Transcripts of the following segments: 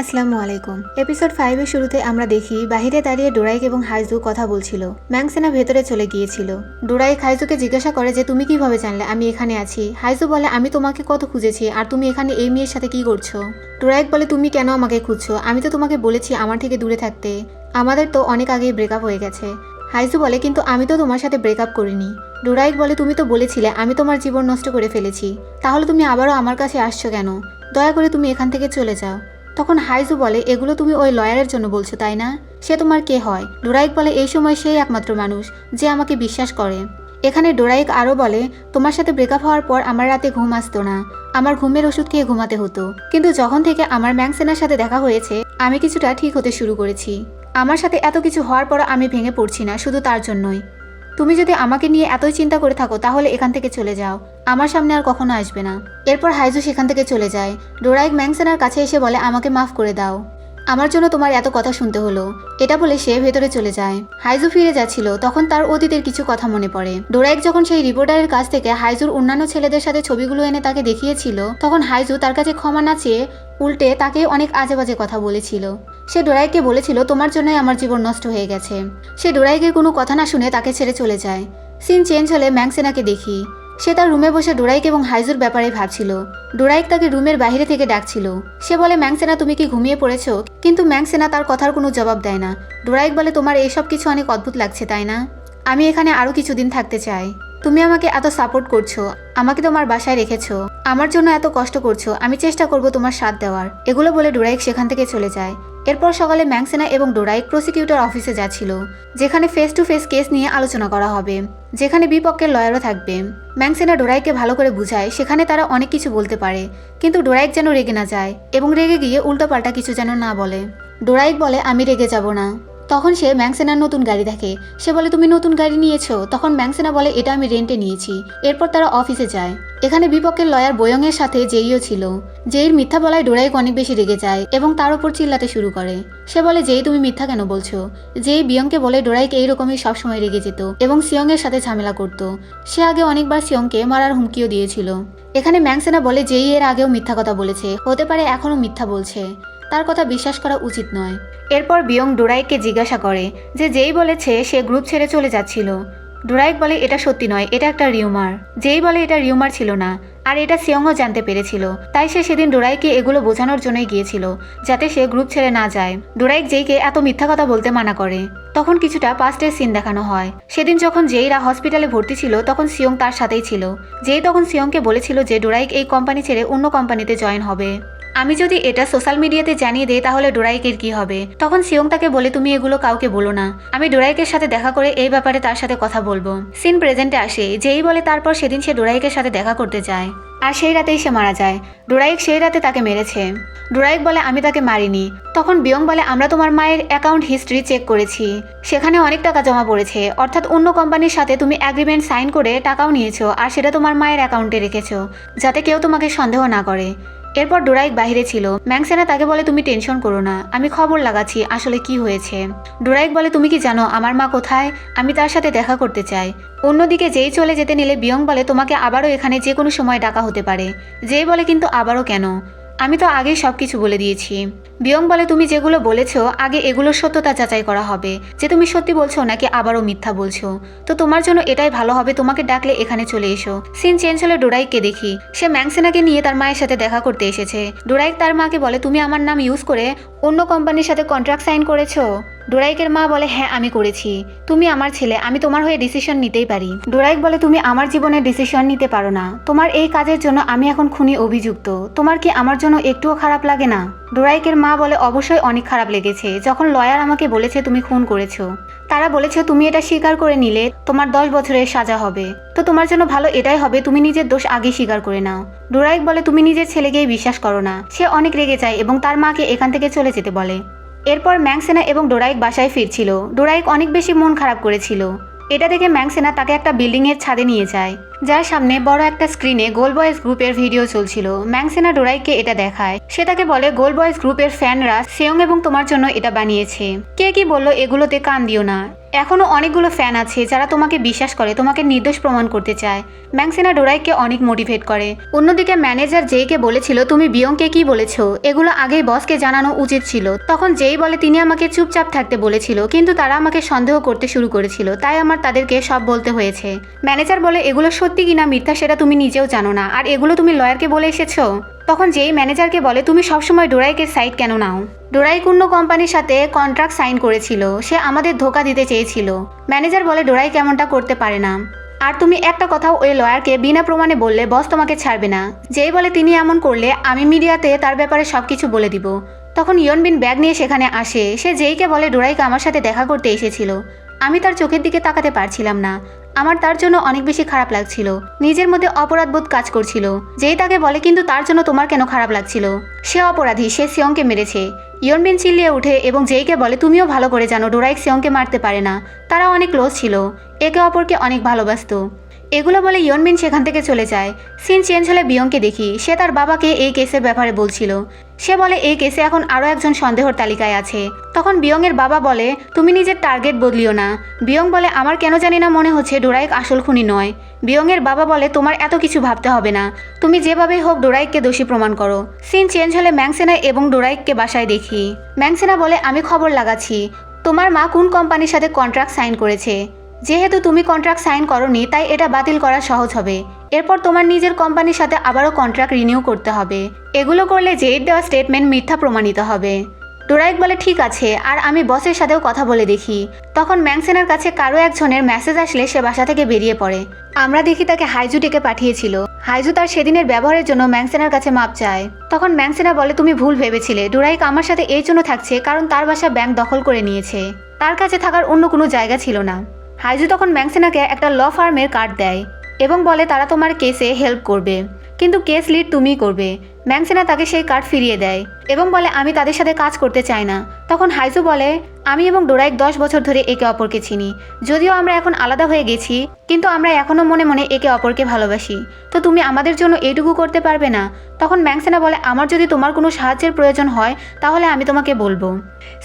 আসসালামু আলাইকুম। এপিসোড ফাইভের শুরুতে আমরা দেখি, বাহিরে দাঁড়িয়ে ডোরাইক এবং হাইজু কথা বলছিল। ম্যাংসেনা ভেতরে চলে গিয়েছিল। ডোরাইক হাইজুকে জিজ্ঞাসা করে যে, তুমি কীভাবে জানলে আমি এখানে আছি? হাইজু বলে, আমি তোমাকে কত খুঁজেছি, আর তুমি এখানে এই মেয়ের সাথে কি করছ? ডোরাইক বলে, তুমি কেন আমাকে খুঁজছো? আমি তো তোমাকে বলেছি আমার থেকে দূরে থাকতে। আমাদের তো অনেক আগেই ব্রেকআপ হয়ে গেছে। হাইজু বলে, কিন্তু আমি তো তোমার সাথে ব্রেকআপ করিনি। ডোরাইক বলে, তুমি তো বলেছিলে, আমি তোমার জীবন নষ্ট করে ফেলেছি। তাহলে তুমি আবারও আমার কাছে আসছো কেন? দয়া করে তুমি এখান থেকে চলে যাও। তখন হাইজু বলে, এগুলো তুমি ওই লয়ারের জন্য বলছো, তাই না? সে তোমার কে হয়? ডোরাইক বলে, এই সময় সেই একমাত্র মানুষ, যে আমাকে বিশ্বাস করে। এখানে ডোরাইক আরও বলে, তোমার সাথে ব্রেকআপ হওয়ার পর আমার রাতে ঘুম আসতো না। আমার ঘুমের ওষুধ খেয়ে ঘুমাতে হতো। কিন্তু যখন থেকে আমার ম্যাংসেনার সাথে দেখা হয়েছে, আমি কিছুটা ঠিক হতে শুরু করেছি। আমার সাথে এত কিছু হওয়ার পর আমি ভেঙে পড়ছি না, শুধু তার জন্যই। তুমি যদি আমাকে নিয়ে এতই চিন্তা করে থাকো, তাহলে এখান থেকে চলে যাও। আমার সামনে আর কখনো আসবে না। এরপর হাইজু সেখান থেকে চলে যায়। ডোরাইক ম্যাংসেনার কাছে এসে বলে, আমাকে মাফ করে দাও। আমার জন্য তোমার এত কথা শুনতে হলো। এটা বলে সে ভেতরে চলে যায়। হাইজু ফিরে যাচ্ছিল, তখন তার অতীতের কিছু কথা মনে পড়ে। ডোরাইক যখন সেই রিপোর্টারের কাছ থেকে হাইজুর অন্যান্য ছেলেদের সাথে ছবিগুলো এনে তাকে দেখিয়েছিল, তখন হাইজু তার কাছে ক্ষমা না চেয়ে উল্টে তাকে অনেক আজে বাজে কথা বলেছিল। সে ডোরাইকে বলেছিল, তোমার জন্যই আমার জীবন নষ্ট হয়ে গেছে। সে ডোরাইকের কোনো কথা না শুনে তাকে ছেড়ে চলে যায়। সিন চেঞ্জ হলে ম্যাংসেনাকে দেখি। সে তার রুমে বসে ডোরাইক এবং হাইজুর ব্যাপারে ভাবছিল। ডোরাইক তাকে রুমের বাইরে থেকে ডাকছিল। সে বলে, ম্যাংসেনা, তুমি কি ঘুমিয়ে পড়েছো? কিন্তু ম্যাংসেনা তার কথার কোনো জবাব দেয় না। ডোরাইক বলে, তোমার এইসব কিছু অনেক অদ্ভুত লাগছে, তাই না? আমি এখানে আরও কিছুদিন থাকতে চাই। তুমি আমাকে এত সাপোর্ট করছ, আমাকে তোমার বাসায় রেখেছো, আমার জন্য এত কষ্ট করছ, আমি চেষ্টা করব তোমার সাথ দেওয়ার। এগুলো বলে ডোরাইক সেখান থেকে চলে যায়। এরপর সকালে ম্যাংসেনা এবং ডোরাইক প্রসিকিউটর অফিসে যাচ্ছিল, যেখানে ফেস টু ফেস কেস নিয়ে আলোচনা করা হবে, যেখানে বিপক্ষের লয়ারও থাকবে। ম্যাংসেনা ডোরাইককে ভালো করে বুঝায়, সেখানে তারা অনেক কিছু বলতে পারে, কিন্তু ডোরাইক যেন রেগে না যায় এবং রেগে গিয়ে উল্টোপাল্টা কিছু যেন না বলে। ডোরাইক বলে, আমি রেগে যাব না। তখন সে ম্যাংসেনার নতুন গাড়ি দেখে। সে বলে, তুমি নতুন গাড়ি নিয়েছো? তখন ম্যাংসেনা বলে, এটা আমি রেন্টে নিয়েছি। এরপর তারা অফিসে যায়। এখানে বিপক্ষের লয়ার বয়ংয়ের সাথে জেইও ছিল। জেইর মিথ্যা বলায় ডোরাইক অনেক বেশি রেগে যায় এবং তার উপর চিল্লাতে শুরু করে। সে বলে যেই তুমি মিথ্যা কেন বলছো? যেই বিয়ংকে বলে ডোরাইক এইরকমই সবসময় রেগে যেত এবং সিয়ংয়ের সাথে ঝামেলা করত। সে আগে অনেকবার সিয়ংকে মারার হুমকিও দিয়েছিল। এখানে ম্যাংসেনা বলে যেই এর আগেও মিথ্যা কথা বলেছে। হতে পারে এখনও মিথ্যা বলছে। তার কথা বিশ্বাস করা উচিত নয়। এরপর বিয়ং ডোরাইককে জিজ্ঞাসা করে যে যেই বলেছে সে গ্রুপ ছেড়ে চলে যাচ্ছিল। ডোরাইক বলে, এটা সত্যি নয়, এটা একটা রিউমার। যেই বলে, এটা রিউমার ছিল না। আর এটা সিয়ংও জানতে পেরেছিল। তাই সে সেদিন ডোরাইকে এগুলো বোঝানোর জন্যই গিয়েছিল, যাতে সে গ্রুপ ছেড়ে না যায়। ডোরাইক যেইকে এত মিথ্যা কথা বলতে মানা করে, তখন কিছুটা পাস্টের সিন দেখানো হয়। সেদিন যখন যেইরা হসপিটালে ভর্তি ছিল, তখন সিয়ং তার সাথেই ছিল। যেই তখন সিয়ংকে বলেছিল যে ডোরাইক এই কোম্পানি ছেড়ে অন্য কোম্পানিতে জয়েন হবে। আমি যদি এটা সোশ্যাল মিডিয়াতে জানিয়ে দিই, তাহলে ডোরাইকের কি হবে? তখন সিয়ং তাকে বলে, তুমি এগুলো কাউকে বলো না। আমি ডোরাইকের সাথে দেখা করে এই ব্যাপারে তার সাথে কথা বলব। সিন প্রেজেন্টে আসে, যেই বলে তারপর সেদিন সে ডোরাইকের সাথে দেখা করতে যায়। আর সেই রাতেই সে মারা যায়। ডোরাইক সেই রাতে তাকে মেরেছে। ডোরাইক বলে, আমি তাকে মারিনি। তখন বিয়ং বলে, আমরা তোমার মায়ের অ্যাকাউন্ট হিস্ট্রি চেক করেছি। সেখানে অনেক টাকা জমা পড়েছে। অর্থাৎ অন্য কোম্পানির সাথে তুমি অ্যাগ্রিমেন্ট সাইন করে টাকাও নিয়েছো, আর সেটা তোমার মায়ের অ্যাকাউন্টে রেখেছো, যাতে কেউ তোমাকে সন্দেহ না করে। এরপর ডোরাইক বাহিরে ছিল। ম্যাংসেনা তাকে বলে, তুমি টেনশন করো না, আমি খবর লাগাচ্ছি আসলে কি হয়েছে ডোরাইক বলে, তুমি কি জানো, আমার মা কোথায়? আমি তার সাথে দেখা করতে চাই। অন্যদিকে যেই চলে যেতে নিলে বিয়ং বলে, তোমাকে আবারও এখানে যে কোনো সময় ডাকা হতে পারে। যেই বলে, কিন্তু আবারও কেন? আমি তো আগেই সব কিছু বলে দিয়েছি। বিয়ং বলে, তুমি যেগুলো বলেছ, আগে এগুলোর সত্যতা যাচাই করা হবে। যে তুমি সত্যি বলছো, নাকি আবারও মিথ্যা বলছো? তো তোমার জন্য এটাই ভালো হবে, তোমাকে ডাকলে এখানে চলে এসো। সিন চেঞ্জ হলে ডোরাইককে দেখি। সে ম্যাংসেনাকে নিয়ে তার মায়ের সাথে দেখা করতে এসেছে। ডোরাইক তার মাকে বলে, তুমি আমার নাম ইউজ করে অন্য কোম্পানির সাথে কন্ট্রাক্ট সাইন করেছ? ডোরাইকের মা বলে হ্যাঁ আমি করেছি। তুমি আমার ছেলে, আমি তোমার হয়ে ডিসিশন নিতেই পারি। ডোরাইক বলে, তুমি আমার জীবনে ডিসিশন নিতে পারো না। তোমার এই কাজের জন্য আমি এখন খুনি অভিযুক্ত। তোমার কি আমার জন্য একটুও খারাপ লাগে না? ডোরাইকের মা বলে, অবশ্যই অনেক খারাপ লেগেছে। যখন লয়ার আমাকে বলেছে তুমি খুন করেছ, তারা বলেছে তুমি এটা স্বীকার করে নিলে তোমার দশ বছরের সাজা হবে। তো তোমার জন্য ভালো এটাই হবে, তুমি নিজের দোষ আগে স্বীকার করে নাও। ডোরাইক বলে, তুমি নিজের ছেলেকেই বিশ্বাস করো না। সে অনেক রেগে যায় এবং তার মাকে এখান থেকে চলে যেতে বলে। এরপর ম্যাংসেনা এবং ডোরাইক বাসায় ফিরছিল। ডোরাইক অনেক বেশি মন খারাপ করেছিল। এটা দেখে ম্যাংসেনা তাকে একটা বিল্ডিংয়ের ছাদে নিয়ে যায়, যার সামনে বড় একটা স্ক্রিনে গোল বয়েজ গ্রুপের ভিডিও চলছিল। ম্যাংসেনা ডোরাইকে এটা দেখায়। সে তাকে বলে, গোল বয়েজ গ্রুপের ফ্যানরা সেয়ং এবং তোমার জন্য এটা বানিয়েছে। কে কি বলল এগুলোতে কান দিও না। এখনও অনেকগুলো ফ্যান আছে যারা তোমাকে বিশ্বাস করে, তোমাকে নির্দোষ প্রমাণ করতে চায়। ম্যাংসেনা ডোরাইকে অনেক মোটিভেট করে। অন্যদিকে ম্যানেজার জেইকে বলেছিল, তুমি বিয়ংকে কি বলেছ? এগুলো আগেই বসকে জানানো উচিত ছিল। তখন যেই বলে, তিনি আমাকে চুপচাপ থাকতে বলেছিল, কিন্তু তারা আমাকে সন্দেহ করতে শুরু করেছিল, তাই আমার তাদেরকে সব বলতে হয়েছে। ম্যানেজার বলে, এগুলো সত্যি কিনা মিথ্যা সেটা তুমি নিজেও জানো না, আর এগুলো তুমি লয়ারকে বলে এসেছ? তখন যেই ম্যানেজারকে বলে, তুমি সবসময় ডোরাইকের সাইড কেন নাও? ডোরাই অন্য কোম্পানির সাথে কন্ট্রাক্ট সাইন করেছিল। সে আমাদের ধোকা দিতে চেয়েছিল। ম্যানেজার বলে, ডোরাই কেমনটা করতে পারে না। আর তুমি একটা কথাও ওই লয়ারকে বিনা প্রমাণে বললে বস তোমাকে ছাড়বে না। যেই বলে তিনি এমন করলে, আমি মিডিয়াতে তার ব্যাপারে সব কিছু বলে দিব। তখন ইয়নবিন ব্যাগ নিয়ে সেখানে আসে। সে যেইকে বলে, ডোরাইকে আমার সাথে দেখা করতে এসেছিল। আমি তার চোখের দিকে তাকাতে পারছিলাম না। আমার তার জন্য অনেক বেশি খারাপ লাগছিল। নিজের মধ্যে অপরাধবোধ কাজ করছিল। যেই তাকে বলে কিন্তু তার জন্য তোমার কেন খারাপ লাগছিল? সে অপরাধী, সে সিয়ংকে মেরেছে। ইয়নবিন চিল্লিয়ে উঠে এবং যেইকে বলে, তুমিও ভালো করে জানো, ডোরাইক সিয়ংকে মারতে পারে না। তারা অনেক ক্লোজ ছিল। একে অপরকে অনেক ভালোবাসতো। এগুলো বলে ইয়নবিন সেখান থেকে চলে যায়। সিন চেঞ্জ হলে বিয়ংকে দেখি, সে তার বাবাকে এই কেসের ব্যাপারে বলছিল। সে বলে, এই কেসে এখন আরও একজন সন্দেহর তালিকায় আছে। তখন বিয়ংয়ের বাবা বলে, তুমি নিজের টার্গেট বদলিও না। বিয়ং বলে, আমার কেন জানি না মনে হচ্ছে ডোরাইক আসল খুনি নয়। বিয়ংয়ের বাবা বলে, তোমার এত কিছু ভাবতে হবে না। তুমি যেভাবেই হোক ডোরাইককে দোষী প্রমাণ করো। সিন চেঞ্জ হলে ম্যাংসেনা এবং ডোরাইককে বাসায় দেখি। ম্যাংসেনা বলে, আমি খবর লাগাচ্ছি। তোমার মা কোন কোম্পানির সাথে কন্ট্রাক্ট সাইন করেছে? যেহেতু তুমি কন্ট্রাক্ট সাইন করনি, তাই এটা বাতিল করা সহজ হবে। এরপর তোমার নিজের কোম্পানির সাথে আবারও কন্ট্রাক্ট রিনিউ করতে হবে। এগুলো করলে জেইড দেওয়া স্টেটমেন্ট মিথ্যা প্রমাণিত হবে। ডোরাইক বলে, ঠিক আছে, আর আমি বসের সাথেও কথা বলে দেখি। তখন ম্যাংসেনার কাছে কারও একজনের মেসেজ আসলে সে বাসা থেকে বেরিয়ে পড়ে। আমরা দেখি তাকে হাইজু ডেকে পাঠিয়েছিল। হাইজু তার সেদিনের ব্যবহারের জন্য ম্যাংসেনার কাছে মাপ চায়। তখন ম্যাংসেনা বলে, তুমি ভুল ভেবেছিলে। ডোরাইক আমার সাথে এই জন্য থাকছে, কারণ তার বাসা ব্যাংক দখল করে নিয়েছে। তার কাছে থাকার অন্য কোনো জায়গা ছিল না। হাইজু তখন ম্যাংসেনাকে একটা ল ফার্মের কার্ড দেয় এবং বলে, তারা তোমার কেসে হেল্প করবে। কিন্তু কেস লিড তুমি করবে। ম্যাংসেনা তাকে সেই কার্ড ফিরিয়ে দেয় এবং বলে, আমি তাদের সাথে কাজ করতে চাই না। তখন হাইজু বলে আমি এবং ডোরাইক দশ বছর ধরে একে অপরকে চিনি। যদিও আমরা এখন আলাদা হয়ে গেছি, কিন্তু আমরা এখনও মনে মনে একে অপরকে ভালোবাসি। তো তুমি আমাদের জন্য এইটুকু করতে পারবে না? তখন ম্যাংসেনা বলে, আমার যদি তোমার কোনো সাহায্যের প্রয়োজন হয়, তাহলে আমি তোমাকে বলব।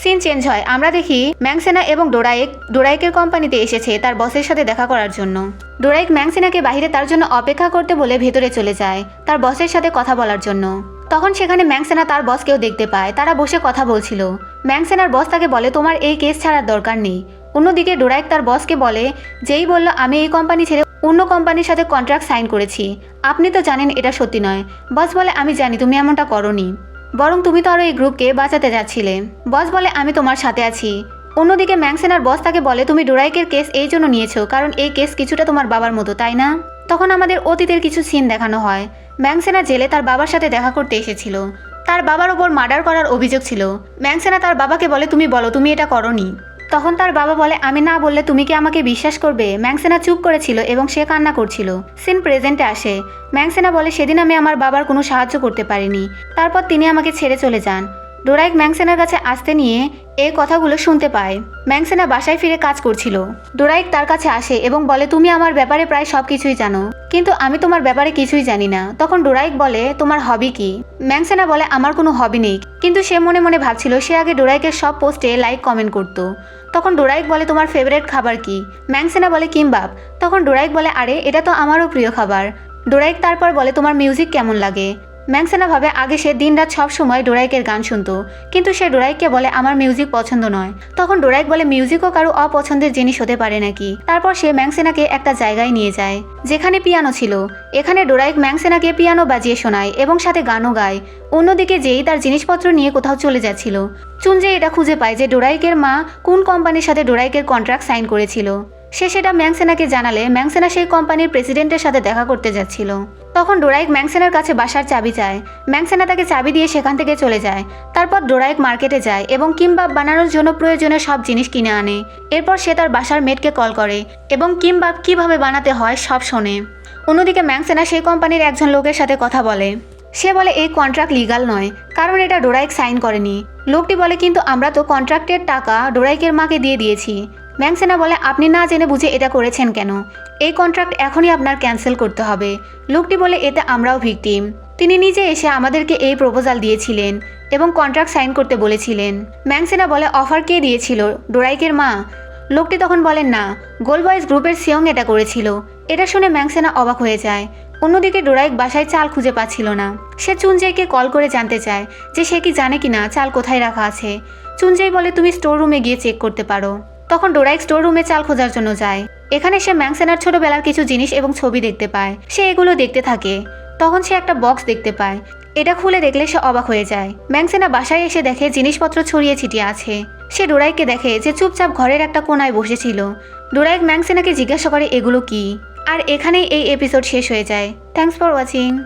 সিন চেঞ্জ হয়। আমরা দেখি ম্যাংসেনা এবং ডোরাইক, ডোরাইকের কোম্পানিতে এসেছে তার বসের সাথে দেখা করার জন্য। ডোরাইক ম্যাংসেনাকে বাহিরে তার জন্য অপেক্ষা করতে বলে ভেতরে চলে যায়, তার বসের সাথে কথা বলার জন্য। তখন সেখানে ম্যাংসেনা তার বসকেও দেখতে পায়। তারা বসে কথা বলছিল। ম্যাংসেনার বস তাকে বলে, তোমার এই কেস ছাড়ার দরকার নেই। অন্যদিকে ডোরাইক তার বসকে বলে, যেই বলল, আমি এই কোম্পানি ছেড়ে অন্য কোম্পানির সাথে কন্ট্রাক্ট সাইন করেছি। আপনি তো জানেন এটা সত্যি নয়। বস বলে, আমি জানি, তুমি এমনটা করনি। বরং তুমি তো আরও এই গ্রুপকে বাঁচাতে যাচ্ছিলে। বস বলে, আমি তোমার সাথে আছি। অন্যদিকে ম্যাংসেনার বস তাকে বলে, তুমি ডোরাইকের কেস এই জন্য নিয়েছো, কারণ এই কেস কিছুটা তোমার বাবার মতো, তাই না? তখন আমাদের অতীতের কিছু সিন দেখানো হয়। ম্যাংসেনা জেলে তার বাবার সাথে দেখা করতে এসেছিল। তার বাবার ওপর মার্ডার করার অভিযোগ ছিল। ম্যাংসেনা তার বাবাকে বলে, তুমি বলো, তুমি এটা করনি। তখন তার বাবা বলে, আমি না বললে তুমি কি আমাকে বিশ্বাস করবে? ম্যাংসেনা চুপ করেছিল এবং সে কান্না করছিল। সিন প্রেজেন্টে আসে। ম্যাংসেনা বলে, সেদিন আমি আমার বাবার কোনো সাহায্য করতে পারিনি। তারপর তিনি আমাকে ছেড়ে চলে যান। ডোরাইক ম্যাংসেনার কাছে আসতে নিয়ে এই কথাগুলো শুনতে পায়। ম্যাংসেনা বাসায় ফিরে কাজ করছিল। ডোরাইক তার কাছে আসে এবং বলে, তুমি আমার ব্যাপারে প্রায় সব কিছুই জানো। কিন্তু আমি তোমার ব্যাপারে কিছুই জানি না। তখন ডোরাইক বলে, তোমার হবি কি? ম্যাংসেনা বলে, আমার কোনো হবি নেই। কিন্তু সে মনে মনে ভাবছিল, সে আগে ডোরাইকের সব পোস্টে লাইক কমেন্ট করত। তখন ডোরাইক বলে, তোমার ফেভারেট খাবার কি? ম্যাংসেনা বলে, কিমবাব। তখন ডোরাইক বলে, আরে, এটা তো আমারও প্রিয় খাবার। ডোরাইক তারপর বলে, তোমার মিউজিক কেমন লাগে? ম্যাংসেনা ভাবে, আগে সে দিনরাত সব সময় ডোরাইকের গান শুনতো। কিন্তু সে ডোরাইককে বলে, আমার মিউজিক পছন্দ নয়। তখন ডোরাইক বলে, মিউজিকও কারও অপছন্দের জিনিস হতে পারে নাকি? তারপর সে ম্যাংসেনাকে একটা জায়গায় নিয়ে যায়, যেখানে পিয়ানো ছিল। এখানে ডোরাইক ম্যাংসেনাকে পিয়ানো বাজিয়ে শোনায় এবং সাথে গানও গায়। অন্যদিকে যেই তার জিনিসপত্র নিয়ে কোথাও চলে যাচ্ছিল। চুনজে এটা খুঁজে পায় যে ডোরাইকের মা কোন কোম্পানির সাথে ডোরাইকের কন্ট্রাক্ট সাইন করেছিল। সে সেটা ম্যাংসেনাকে জানালে ম্যাংসেনা সেই কোম্পানির প্রেসিডেন্টের সাথে দেখা করতে যাচ্ছিল। তখন ডোরাইক ম্যাংসেনার কাছে বাসার চাবি চায়। ম্যাংসেনা তাকে চাবি দিয়ে সেখান থেকে চলে যায়। তারপর ডোরাইক মার্কেটে যায় এবং কিমবাব বানানোর জন্য প্রয়োজনীয় সব জিনিস কিনে আনে। এরপর সে তার বাসার মেটকে কল করে এবং কিমবাব কীভাবে বানাতে হয় সব শোনে। অন্যদিকে ম্যাংসেনা সেই কোম্পানির একজন লোকের সাথে কথা বলে। সে বলে, এই কন্ট্রাক্ট লিগাল নয়। কারণ এটা ডোরাইক সাইন করেনি। লোকটি বলে, কিন্তু আমরা তো কন্ট্রাক্টের টাকা ডোরাইকের মাকে দিয়ে দিয়েছি। ম্যাংসেনা বলে, আপনি না জেনে বুঝে এটা করেছেন কেন? এই কন্ট্রাক্ট এখনই আপনার ক্যান্সেল করতে হবে। লোকটি বলে, এতে আমরাও ভিকটিম তিনি নিজে এসে আমাদেরকে এই প্রপোজাল দিয়েছিলেন এবং কন্ট্রাক্ট সাইন করতে বলেছিলেন। ম্যাংসেনা বলে অফার কে দিয়েছিল? ডোরাইকের মা? লোকটি তখন বলেন না গোল বয়েজ গ্রুপের সিয়ং এটা করেছিল। এটা শুনে ম্যাংসেনা অবাক হয়ে যায়। অন্যদিকে ডোরাইক বাসায় চাল খুঁজে পাচ্ছিল না। সে চুনজাইকে কল করে জানতে চায় যে সে কি জানে কিনা, চাল কোথায় রাখা আছে। চুনজাই বলে, তুমি স্টোর রুমে গিয়ে চেক করতে পারো। তখন ডোরাইক স্টোর রুমে চাল খোঁজার জন্য যায়। এখানে সে ম্যাংসেনার ছোটবেলার কিছু জিনিস এবং ছবি দেখতে পায়। সে এগুলো দেখতে থাকে। তখন সে একটা বক্স দেখতে পায়। এটা খুলে দেখলে সে অবাক হয়ে যায়। ম্যাংসেনা বাসায় এসে দেখে জিনিসপত্র ছড়িয়ে ছিটিয়ে আছে। সে ডোরাইককে দেখে যে চুপচাপ ঘরের একটা কোনায় বসেছিল। ডোরাইক ম্যাংসেনাকে জিজ্ঞাসা করে, এগুলো কি? আর এখানেই এই এপিসোড শেষ হয়ে যায়। Thanks for watching